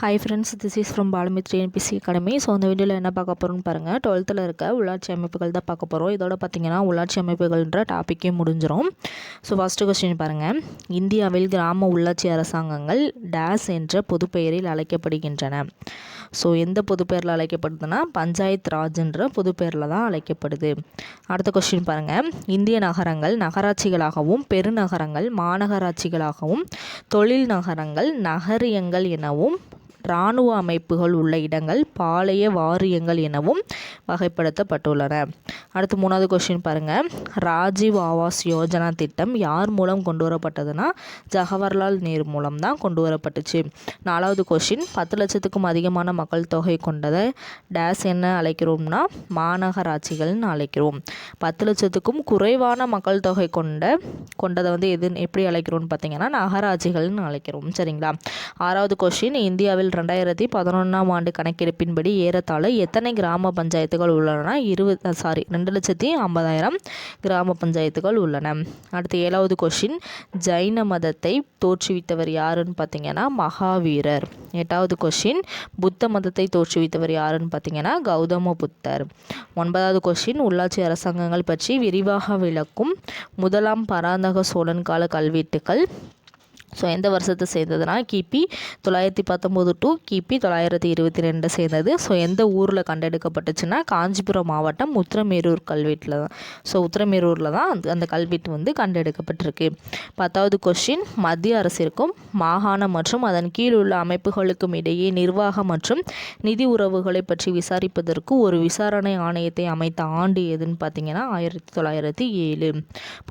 Hi friends this is from Balamithri NBC academy so அந்த வீடியோவில் என்ன பார்க்க போகிறோம்னு பாருங்கள் டுவெல்த்தில் இருக்க உள்ளாட்சி அமைப்புகள் தான் பார்க்க போகிறோம் இதோட பார்த்தீங்கன்னா உள்ளாட்சி அமைப்புகள்ன்ற டாப்பிக்கே முடிஞ்சிடும் ஸோ ஃபஸ்ட்டு கொஸ்டின் பாருங்கள் இந்தியாவில் கிராம உள்ளாட்சி அரசாங்கங்கள் டேஸ் என்ற பொதுப்பெயரில் அழைக்கப்படுகின்றன. ஸோ எந்த பொதுப்பெயரில் அழைக்கப்படுதுன்னா பஞ்சாயத் ராஜ்ன்ற பொதுப்பெயரில் தான் அழைக்கப்படுது. அடுத்த கொஸ்டின் பாருங்கள் இந்திய நகரங்கள் நகராட்சிகளாகவும் பெருநகரங்கள் மாநகராட்சிகளாகவும் தொழில் நகரங்கள் நகரியங்கள் எனவும் இராணுவ அமைப்புகள் உள்ள இடங்கள் பாளைய வாரியங்கள் எனவும் வகைப்படுத்தப்பட்டுள்ளன. அடுத்து மூணாவது கொஸ்டின் பாருங்கள் ராஜீவ் ஆவாஸ் யோஜனா திட்டம் யார் மூலம் கொண்டு வரப்பட்டதுன்னா ஜவஹர்லால் நேரு மூலம் தான் கொண்டு வரப்பட்டுச்சு நாலாவது கொஸ்டின் பத்து லட்சத்துக்கும் அதிகமான மக்கள் தொகை கொண்டதை டேஸ் என்ன அழைக்கிறோம்னா மாநகராட்சிகள்னு அழைக்கிறோம். பத்து லட்சத்துக்கும் குறைவான மக்கள் தொகை கொண்ட கொண்டதை வந்து எது எப்படி அழைக்கிறோம்னு பார்த்தீங்கன்னா நகராட்சிகள்னு அழைக்கிறோம். சரிங்களா? ஆறாவது கொஸ்டின் இந்தியாவில் ரெண்டாயிரத்தி பதினொன்றாம் ஆண்டு கணக்கெடுப்பின்படி ஏறத்தாழ எத்தனை கிராம பஞ்சாயத்துகள் உள்ளன? இருபது சாரி ரெண்டு லட்சத்தி ஐம்பதாயிரம் கிராம பஞ்சாயத்துகள் உள்ளன. அடுத்து ஏழாவது கொஷின் ஜைன மதத்தை தோற்றுவித்தவர் யாருன்னு பார்த்தீங்கன்னா மகாவீரர். எட்டாவது கொஷின் புத்த மதத்தை தோற்றுவித்தவர் யாருன்னு பார்த்தீங்கன்னா கௌதம புத்தர். ஒன்பதாவது கொஷின் உள்ளாட்சி அரசாங்கங்கள் பற்றி விரிவாக விளக்கும் முதலாம் பராந்தக சோழன் கால கல்வெட்டுக்கள். ஸோ எந்த வருஷத்தை சேர்ந்ததுன்னா கிபி தொள்ளாயிரத்தி பத்தொம்போது டு கிபி தொள்ளாயிரத்தி இருபத்தி ரெண்டு சேர்ந்தது. ஸோ எந்த ஊரில் கண்டெடுக்கப்பட்டுச்சுன்னா காஞ்சிபுரம் மாவட்டம் உத்திரமேரூர் கல்வெட்டில் தான். ஸோ உத்திரமேரூரில் தான் அந்த அந்த கல்வெட்டு வந்து கண்டெடுக்கப்பட்டிருக்கு. பத்தாவது கொஷின் மத்திய அரசிற்கும் மாகாணம் மற்றும் அதன் கீழ் உள்ள அமைப்புகளுக்கும் இடையே நிர்வாகம் மற்றும் நிதி உறவுகளை பற்றி விசாரிப்பதற்கு ஒரு விசாரணை ஆணையத்தை அமைத்த ஆண்டு எதுன்னு பார்த்தீங்கன்னா ஆயிரத்தி தொள்ளாயிரத்தி ஏழு.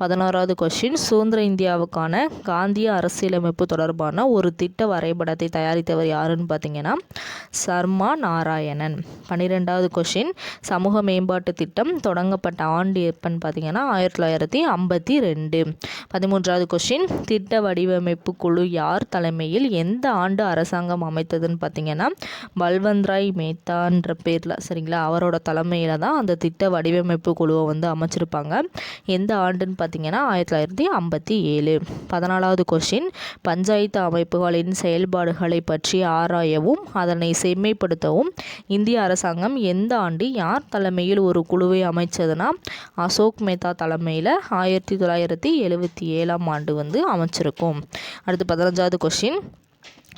பதினோராவது கொஷின் சுதந்திர இந்தியாவுக்கான காந்திய அரசியல் அரசியலமைப்பு தொடர்பான ஒரு திட்ட வரைபடத்தை தயாரித்தவர் யாருன்னு பார்த்தீங்கன்னா சர்மா நாராயணன். பன்னிரெண்டாவது கொஷின் சமூக மேம்பாட்டு திட்டம் தொடங்கப்பட்ட ஆண்டு எப்பன்னு பார்த்தீங்கன்னா ஆயிரத்தி தொள்ளாயிரத்தி ஐம்பத்தி ரெண்டு. பதிமூன்றாவது கொஷின் திட்ட வடிவமைப்பு குழு யார் தலைமையில் எந்த ஆண்டு அரசாங்கம் அமைத்ததுன்னு பார்த்தீங்கன்னா பல்வந்த்ராய் மேத்தான்ற பேரில் சரிங்களா? அவரோட தலைமையில் தான் அந்த திட்ட வடிவமைப்பு குழுவை வந்து அமைச்சிருப்பாங்க. எந்த ஆண்டுன்னு பார்த்தீங்கன்னா ஆயிரத்தி தொள்ளாயிரத்தி ஐம்பத்தி ஏழு. பதினாலாவது கொஷின் பஞ்சாயத்து அமைப்புகளின் செயல்பாடுகளை பற்றி ஆராயவும் அதனை செம்மைப்படுத்தவும் இந்திய அரசாங்கம் எந்த ஆண்டு யார் தலைமையில் ஒரு குழுவை அமைச்சதுன்னா அசோக் மேத்தா தலைமையில் ஆயிரத்தி தொள்ளாயிரத்தி எழுபத்தி ஏழாம் ஆண்டு வந்து அமைச்சிருக்கும். அடுத்து பதினஞ்சாவது கொஷின்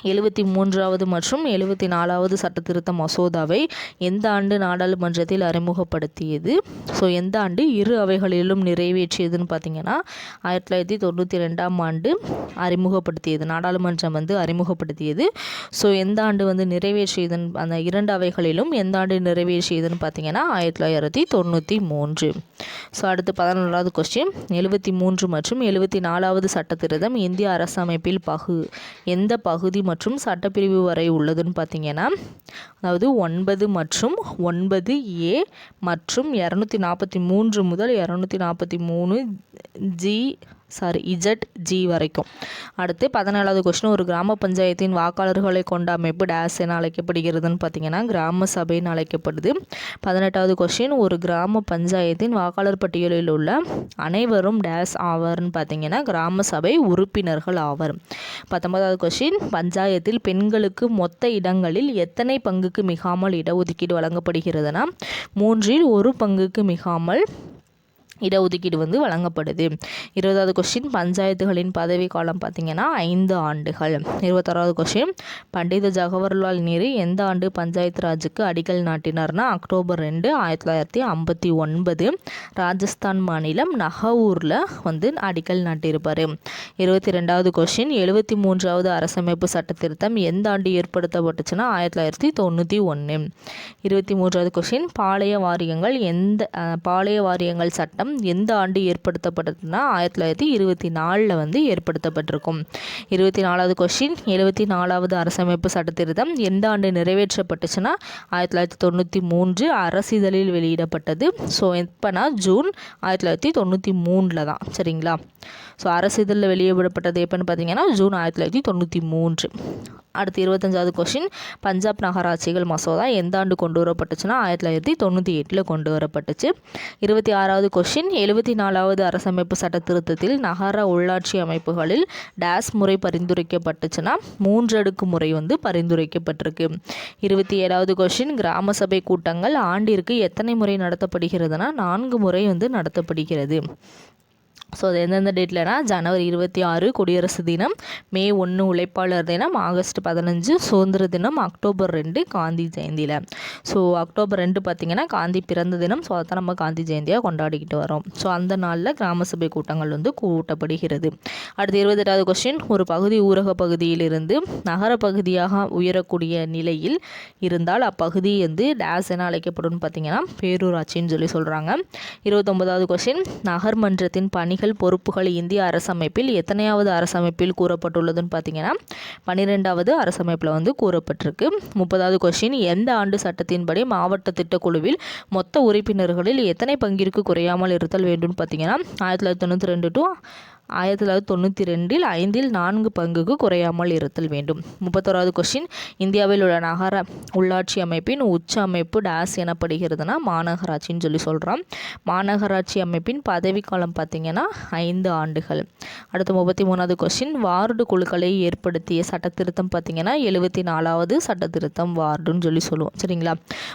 எழுபத்தி மூன்றாவது மற்றும் எழுபத்தி நாலாவது சட்டத்திருத்த மசோதாவை எந்த ஆண்டு நாடாளுமன்றத்தில் அறிமுகப்படுத்தியது? ஸோ எந்த ஆண்டு இரு அவைகளிலும் நிறைவேற்றியதுன்னு பார்த்தீங்கன்னா ஆயிரத்தி தொள்ளாயிரத்தி தொண்ணூற்றி ரெண்டாம் ஆண்டு அறிமுகப்படுத்தியது நாடாளுமன்றம் வந்து அறிமுகப்படுத்தியது. ஸோ எந்த ஆண்டு வந்து நிறைவேற்றியதுன்னு அந்த இரண்டு அவைகளிலும் எந்த ஆண்டு நிறைவேற்றியதுன்னு பார்த்தீங்கன்னா ஆயிரத்தி தொள்ளாயிரத்தி தொண்ணூற்றி மூன்று. ஸோ அடுத்து பதினொன்றாவது கொஸ்டின் எழுபத்தி மூன்று மற்றும் எழுபத்தி நாலாவது சட்டத்திருத்தம் இந்திய அரசமைப்பில் பகு எந்த பகுதி மற்றும் மற்றும் சட்டப்பிரிவு வரை உள்ளதுன்னு பார்த்தீங்கன்னா அதாவது ஒன்பது மற்றும் ஒன்பது ஏ மற்றும் இரநூத்தி நாற்பத்தி மூன்று முதல் இரநூத்தி நாற்பத்தி மூணு ஜி சாரி இஜட் ஜி வரைக்கும். அடுத்து பதினேழாவது கொஸ்டின் ஒரு கிராம பஞ்சாயத்தின் வாக்காளர்களை கொண்ட அமைப்பு டேஸ் என அழைக்கப்படுகிறதுன்னு பார்த்தீங்கன்னா கிராம சபைன்னு அழைக்கப்படுது. பதினெட்டாவது கொஸ்டின் ஒரு கிராம பஞ்சாயத்தின் வாக்காளர் பட்டியலில் உள்ள அனைவரும் டேஸ் ஆவர்னு பார்த்தீங்கன்னா கிராம சபை உறுப்பினர்கள் ஆவர். பத்தொன்பதாவது கொஸ்டின் பஞ்சாயத்தில் பெண்களுக்கு மொத்த இடங்களில் எத்தனை பங்குக்கு மிகாமல் இடஒதுக்கீடு வழங்கப்படுகிறதுனா மூன்றில் ஒரு பங்குக்கு மிகாமல் இடஒதுக்கீடு வந்து வழங்கப்படுது. இருபதாவது கொஸ்டின் பஞ்சாயத்துகளின் பதவி காலம் பார்த்திங்கன்னா ஐந்து ஆண்டுகள். இருபத்தாறாவது கொஸ்டின் பண்டித ஜவஹர்லால் நேரு எந்த ஆண்டு பஞ்சாயத்து ராஜுக்கு அடிக்கல் நாட்டினார்னா அக்டோபர் ரெண்டு ஆயிரத்தி தொள்ளாயிரத்தி ஐம்பத்தி ஒன்பது. ராஜஸ்தான் மாநிலம் நகவூரில் வந்து அடிக்கல் நாட்டியிருப்பார். இருபத்தி ரெண்டாவது கொஸ்டின் எழுபத்தி மூன்றாவது அரசமைப்பு சட்ட திருத்தம் எந்த ஆண்டு ஏற்படுத்தப்பட்டுச்சுன்னா ஆயிரத்தி தொள்ளாயிரத்தி தொண்ணூற்றி ஒன்று இருபத்தி மூன்றாவது கொஸ்டின் பாளைய வாரியங்கள் எந்த பாளைய வாரியங்கள் சட்டம் எந்த ஆண்டு ஏற்படுத்தப்பட்டதுன்னா ஆயிரத்தி தொள்ளாயிரத்தி இருபத்தி நாலில் வந்து ஏற்படுத்தப்பட்டிருக்கும். இருபத்தி நாலாவது கொஷின் எழுபத்தி நாலாவது அரசமைப்பு சட்டத்திருத்தம் எந்த ஆண்டு நிறைவேற்றப்பட்டுச்சுன்னா ஆயிரத்தி தொள்ளாயிரத்தி தொண்ணூற்றி மூன்று அரசிதழில் வெளியிடப்பட்டது. ஸோ எப்போனா ஜூன் ஆயிரத்தி தொள்ளாயிரத்தி தொண்ணூற்றி மூணில் தான். சரிங்களா? ஸோ அரசிதழில் வெளியிடப்பட்டது எப்போன்னு பார்த்தீங்கன்னா ஜூன் ஆயிரத்தி தொள்ளாயிரத்தி தொண்ணூற்றி மூன்று. அடுத்து இருபத்தஞ்சாவது கொஷின் பஞ்சாப் நகராட்சிகள் மசோதா எந்த ஆண்டு கொண்டு வரப்பட்டுச்சுன்னா ஆயிரத்தி தொள்ளாயிரத்தி தொண்ணூற்றி எட்டில் கொண்டு வரப்பட்டுச்சு. இருபத்தி ஆறாவது கொஷின் எழுபத்தி நாலாவது அரசமைப்பு சட்ட திருத்தத்தில் நகர உள்ளாட்சி அமைப்புகளில் டேஸ் முறை பரிந்துரைக்கப்பட்டுச்சுன்னா மூன்றடுக்கு முறை வந்து பரிந்துரைக்கப்பட்டிருக்கு. இருபத்தி ஏழாவது கொஷின் கிராம சபை கூட்டங்கள் ஆண்டிற்கு எத்தனை முறை நடத்தப்படுகிறதுனா நான்கு முறை வந்து நடத்தப்படுகிறது. ஸோ அது எந்தெந்த டேட்லனா ஜனவரி இருபத்தி ஆறு குடியரசு தினம் மே ஒன்று உழைப்பாளர் தினம் ஆகஸ்ட் பதினஞ்சு சுதந்திர தினம் அக்டோபர் ரெண்டு காந்தி ஜெயந்தியில். ஸோ அக்டோபர் ரெண்டு பார்த்திங்கன்னா காந்தி பிறந்த தினம். ஸோ அதை நம்ம காந்தி ஜெயந்தியாக கொண்டாடிக்கிட்டு வரோம். ஸோ அந்த நாளில் கிராம சபை கூட்டங்கள் வந்து கூட்டப்படுகிறது. அடுத்து இருபத்தெட்டாவது கொஸ்டின் ஒரு பகுதி ஊரக பகுதியிலிருந்து நகர பகுதியாக உயரக்கூடிய நிலையில் இருந்தால் அப்பகுதி வந்து டேஸ் என அழைக்கப்படும் பார்த்திங்கன்னா பேரூராட்சின்னு சொல்லி சொல்கிறாங்க இருபத்தொன்பதாவது கொஸ்டின் நகர்மன்றத்தின் பணிகள் பணிகள் பொறுப்புகள் இந்திய அரசமைப்பில் எத்தனையாவது அரசமைப்பில் கூறப்பட்டுள்ளதுன்னு பார்த்தீங்கன்னா பன்னிரெண்டாவது அரசமைப்பில் வந்து கூறப்பட்டிருக்கு. முப்பதாவது கொஸ்டின் எந்த ஆண்டு சட்டத்தின்படி மாவட்ட திட்டக்குழுவில் மொத்த உறுப்பினர்களில் எத்தனை பங்கிற்கு குறையாமல் இருத்தல் வேண்டும் பார்த்தீங்கன்னா ஆயிரத்தி தொள்ளாயிரத்தி தொண்ணூற்றி ரெண்டு டு ஆயிரத்தி தொள்ளாயிரத்தி தொண்ணூற்றி ரெண்டில் ஐந்தில் நான்கு பங்குக்கு குறையாமல் இருத்தல் வேண்டும். முப்பத்தோராவது கொஸ்டின் இந்தியாவில் உள்ள நகர உள்ளாட்சி அமைப்பின் உச்ச அமைப்பு டேஸ் எனப்படுகிறதுனா மாநகராட்சின்னு சொல்லி சொல்கிறோம் மாநகராட்சி அமைப்பின் பதவிக்காலம் பார்த்திங்கன்னா ஐந்து ஆண்டுகள். அடுத்து முப்பத்தி மூணாவது கொஸ்டின் வார்டு குழுக்களை ஏற்படுத்திய சட்ட திருத்தம் பார்த்திங்கன்னா எழுபத்தி நாலாவது சட்டத்திருத்தம் வார்டுன்னு சொல்லி சொல்லுவோம். சரிங்களா?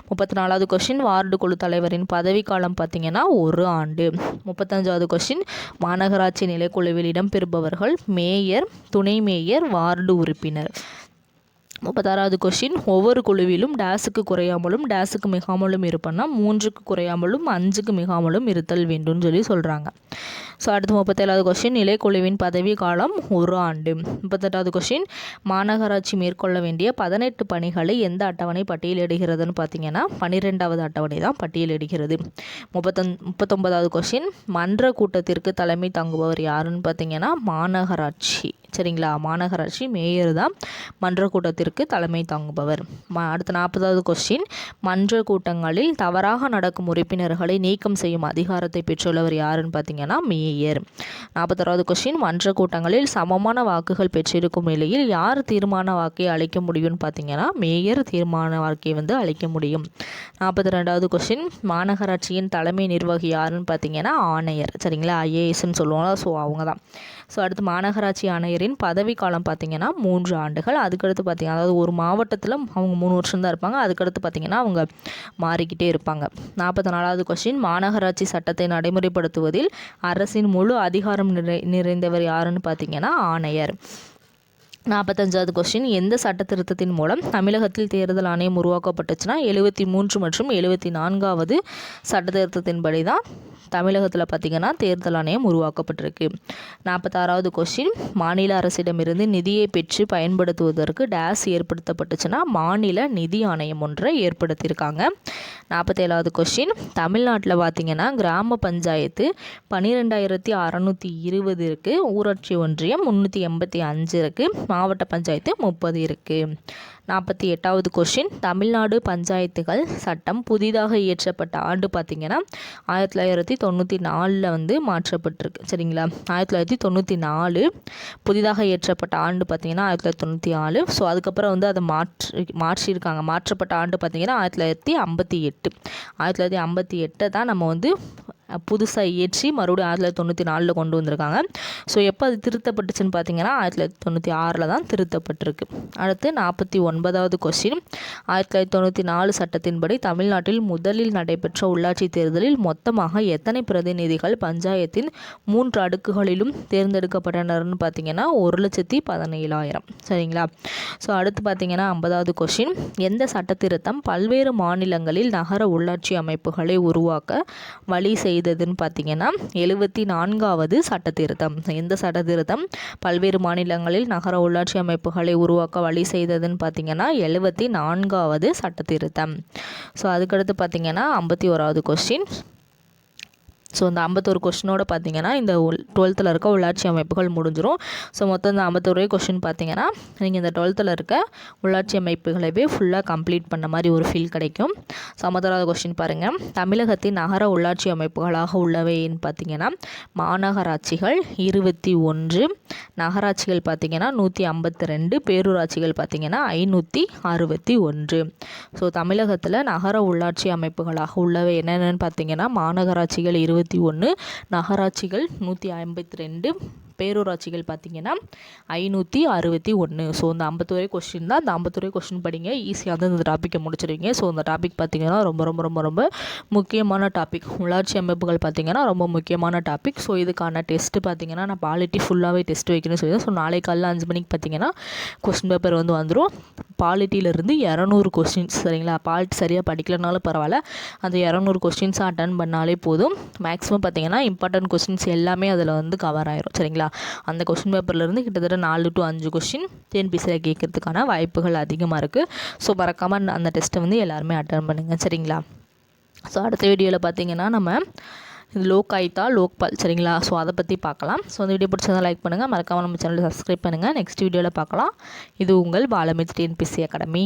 முப்பத்தி நாலாவது கொஸ்டின் வார்டு குழு தலைவரின் பதவிக்காலம் பார்த்திங்கன்னா ஒரு ஆண்டு. முப்பத்தஞ்சாவது கொஸ்டின் மாநகராட்சி நிலை குழுவில் இடம்பெறுபவர்கள் மேயர் துணை மேயர் வார்டு உறுப்பினர். முப்பத்தாறாவது கொஷின் ஒவ்வொரு குழுவிலும் டேஸுக்கு குறையாமலும் டேஸுக்கு மிகாமலும் இருப்பேன்னா மூன்றுக்கு குறையாமலும் அஞ்சுக்கு மிகாமலும் இருத்தல் வேண்டும்னு சொல்லி சொல்கிறாங்க ஸோ அடுத்து முப்பத்தேழாவது கொஷின் நிலைக்குழுவின் பதவி காலம் ஒரு ஆண்டு. முப்பத்தெட்டாவது கொஷின் மாநகராட்சி மேற்கொள்ள வேண்டிய பதினெட்டு பணிகளை எந்த அட்டவணை பட்டியலிடுகிறதுன்னு பார்த்தீங்கன்னா பன்னிரெண்டாவது அட்டவணை தான் பட்டியலிடுகிறது. முப்பத்தொன் முப்பத்தொன்பதாவது கொஷின் மன்ற கூட்டத்திற்கு தலைமை தங்குபவர் யாருன்னு பார்த்தீங்கன்னா மாநகராட்சி. சரிங்களா? மாநகராட்சி மேயர் தான் மன்ற கூட்டத்திற்கு தலைமை தாங்குபவர். ம அடுத்த நாற்பதாவது கொஸ்டின் மன்ற கூட்டங்களில் தவறாக நடக்கும் உறுப்பினர்களை நீக்கம் செய்யும் அதிகாரத்தை பெற்றுள்ளவர் யாருன்னு பார்த்தீங்கன்னா மேயர். நாற்பத்தாறாவது கொஸ்டின் மன்ற கூட்டங்களில் சமமான வாக்குகள் பெற்றிருக்கும் நிலையில் யார் தீர்மான வாக்கை அளிக்க முடியும்னு பார்த்தீங்கன்னா மேயர் தீர்மான வாக்கை வந்து அளிக்க முடியும். நாற்பத்தி ரெண்டாவது கொஸ்டின் மாநகராட்சியின் தலைமை நிர்வாகி யாருன்னு பார்த்தீங்கன்னா ஆணையர். சரிங்களா? ஐஏஎஸ்ன்னு சொல்லுவாங்களா ஸோ அவங்க தான் ஸோ அடுத்து மாநகராட்சி ஆணையரின் பதவி காலம் பார்த்திங்கன்னா மூன்று ஆண்டுகள். அதுக்கடுத்து பார்த்திங்கன்னா அதாவது ஒரு மாவட்டத்தில் அவங்க மூணு வருஷம் தான் இருப்பாங்க. அதுக்கடுத்து பார்த்திங்கன்னா அவங்க மாறிக்கிட்டே இருப்பாங்க. நாற்பத்தி நாலாவது கொஸ்டின் மாநகராட்சி சட்டத்தை நடைமுறைப்படுத்துவதில் அரசின் முழு அதிகாரம் நிறை நிறைந்தவர் யாருன்னு பார்த்திங்கன்னா ஆணையர். நாற்பத்தஞ்சாவது கொஸ்டின் எந்த சட்ட திருத்தத்தின் மூலம் தமிழகத்தில் தேர்தல் ஆணையம் உருவாக்கப்பட்டுச்சுன்னா எழுபத்தி மூன்று மற்றும் எழுபத்தி நான்காவது சட்ட திருத்தத்தின்படி தான் தமிழகத்தில் பார்த்திங்கன்னா தேர்தல் ஆணையம் உருவாக்கப்பட்டிருக்கு. நாற்பத்தாறாவது கொஸ்டின் மாநில அரசிடமிருந்து நிதியை பெற்று பயன்படுத்துவதற்கு டேஸ் ஏற்படுத்தப்பட்டுச்சுன்னா மாநில நிதி ஆணையம் ஒன்றை ஏற்படுத்தியிருக்காங்க. நாற்பத்தேழாவது கொஸ்டின் தமிழ்நாட்டில் பார்த்திங்கன்னா கிராம பஞ்சாயத்து பன்னிரெண்டாயிரத்தி அறநூற்றி இருபது இருக்குது ஊராட்சி ஒன்றியம் முந்நூற்றி எண்பத்தி அஞ்சு இருக்குது மாவட்ட பஞ்சாயத்து முப்பது இருக்குது நாற்பத்தி எட்டாவது கொஷின் தமிழ்நாடு பஞ்சாயத்துகள் சட்டம் புதிதாக இயற்றப்பட்ட ஆண்டு பார்த்திங்கன்னா ஆயிரத்தி தொள்ளாயிரத்தி தொண்ணூற்றி நாலில் வந்து மாற்றப்பட்டிருக்கு. சரிங்களா? ஆயிரத்தி தொள்ளாயிரத்தி தொண்ணூற்றி நாலு புதிதாக இயற்றப்பட்ட ஆண்டு பார்த்திங்கன்னா ஆயிரத்தி தொள்ளாயிரத்தி தொண்ணூற்றி நாலு ஸோ அதுக்கப்புறம் வந்து அதை மாற்றி மாற்றியிருக்காங்க. மாற்றப்பட்ட ஆண்டு பார்த்திங்கன்னா ஆயிரத்தி தொள்ளாயிரத்தி ஐம்பத்தி எட்டு. ஆயிரத்தி தொள்ளாயிரத்தி ஐம்பத்தி எட்டை தான் நம்ம வந்து புதுசாக இயற்றி மறுபடியும் ஆயிரத்தி தொள்ளாயிரத்தி தொண்ணூற்றி நாலில் கொண்டு வந்திருக்காங்க. ஸோ எப்போ அது திருத்தப்பட்டுச்சுன்னு பார்த்தீங்கன்னா ஆயிரத்தி தொள்ளாயிரத்தி தொண்ணூற்றி ஆறில் தான் திருத்தப்பட்டிருக்கு. அடுத்து நாற்பத்தி ஒன்பதாவது கொஸ்டின் ஆயிரத்தி தொள்ளாயிரத்தி தொண்ணூற்றி நாலு சட்டத்தின்படி தமிழ்நாட்டில் முதலில் நடைபெற்ற உள்ளாட்சி தேர்தலில் மொத்தமாக எத்தனை பிரதிநிதிகள் பஞ்சாயத்தின் மூன்று அடுக்குகளிலும் தேர்ந்தெடுக்கப்பட்டனர்னு பார்த்தீங்கன்னா ஒரு லட்சத்தி பதினேழாயிரம். சரிங்களா? ஸோ அடுத்து பார்த்தீங்கன்னா ஐம்பதாவது கொஷின் எந்த சட்டத்திருத்தம் பல்வேறு மாநிலங்களில் நகர உள்ளாட்சி அமைப்புகளை உருவாக்க வழி செய்ததுன்னு பார்த்தீங்கன்னா எழுபத்தி நான்காவது சட்டத்திருத்தம். எந்த சட்டத்திருத்தம் பல்வேறு மாநிலங்களில் நகர உள்ளாட்சி அமைப்புகளை உருவாக்க வழி செய்ததுன்னு பார்த்தீங்கன்னா எழுபத்தி நான்காவது சட்டத்திருத்தம். ஸோ அதுக்கடுத்து பார்த்தீங்கன்னா ஐம்பத்தி ஓராவது கொஸ்டின் ஸோ இந்த ஐம்பத்தோரு கொஷினோட பார்த்தீங்கன்னா இந்த டுவெல்த்தில் இருக்க உள்ளாட்சி அமைப்புகள் முடிஞ்சிடும் ஸோ மொத்தம் இந்த ஐம்பத்தோரு கொஷின் பார்த்தீங்கன்னா நீங்கள் இந்த டுவெல்த்தில் இருக்க உள்ளாட்சி அமைப்புகளவே ஃபுல்லாக கம்ப்ளீட் பண்ண மாதிரி ஒரு ஃபீல் கிடைக்கும். ஸோ ஐம்பத்தோராவது கொஷின் பாருங்கள் தமிழகத்தின் நகர உள்ளாட்சி அமைப்புகளாக உள்ளவைன்னு பார்த்தீங்கன்னா மாநகராட்சிகள் இருபத்தி ஒன்று நகராட்சிகள் பார்த்தீங்கன்னா நூற்றி ஐம்பத்தி ரெண்டு பேரூராட்சிகள் பார்த்தீங்கன்னா ஐநூற்றி அறுபத்தி ஒன்று. ஸோ தமிழகத்தில் நகர உள்ளாட்சி அமைப்புகளாக உள்ளவை என்னென்னு பார்த்தீங்கன்னா மாநகராட்சிகள் இருபத்தி ஒன்று நகராட்சிகள் நூற்றி ஐம்பத்தி ரெண்டு பேரூராட்சிகள் பார்த்தீங்கன்னா ஐநூற்றி அறுபத்தி ஒன்று ஸோ இந்த ஐம்பத்தொரே கொஸ்டின் தான். அந்த ஐம்பத்தொரே கொஸ்டின் படிங்க. ஈஸியாக வந்து இந்த டாப்பிக்கை முடிச்சிருவீங்க. ஸோ இந்த டாபிக் பார்த்தீங்கன்னா ரொம்ப ரொம்ப ரொம்ப ரொம்ப முக்கியமான டாபிக் உள்ளாட்சி அமைப்புகள் பார்த்தீங்கன்னா ரொம்ப முக்கியமான டாபிக் ஸோ இதுக்கான டெஸ்ட்டு பார்த்தீங்கன்னா நான் பாலிட்டி ஃபுல்லாகவே டெஸ்ட் வைக்கணும்னு சொல்லி ஸோ நாளை காலையில் அஞ்சு மணிக்கு பார்த்தீங்கன்னா கொஸ்டின் பேப்பர் வந்து வந்துடும் பாலிட்டியிலேருந்து இரநூறு கொஸ்டின்ஸ் சரிங்களா? பாலிட்டி சரியாக படிக்கலனாலும் பரவாயில்ல. அந்த இரநூறு கொஸ்டின்ஸை அட்டன் பண்ணாலே போதும். மேக்ஸிமம் பார்த்தீங்கன்னா இம்பார்ட்டன்ட் கொஸ்டின்ஸ் எல்லாமே அதில் வந்து கவர் ஆயிரும். சரிங்களா? அந்த கொஷின் பேப்பர்லேருந்து கிட்டத்தட்ட நாலு டு அஞ்சு கொஷின் டிஎன்பிசியில் கேட்கறதுக்கான வாய்ப்புகள் அதிகமாக இருக்குது ஸோ மறக்காமல் அந்த டெஸ்ட்டை வந்து எல்லாருமே அட்டன் பண்ணுங்கள் சரிங்களா? ஸோ அடுத்த வீடியோவில் பார்த்தீங்கன்னா நம்ம இது லோக் ஆயித்தா லோக்பால். சரிங்களா? ஸோ அதை பற்றி பார்க்கலாம் ஸோ அந்த வீடியோ பிடிச்சதை லைக் பண்ணுங்கள் மறக்காமல் நம்ம சேனலை சப்ஸ்கிரைப் பண்ணுங்கள் நெக்ஸ்ட் வீடியோவில் பார்க்கலாம் இது உங்கள் பாலமித் டிஎன்பிசி அகாடமி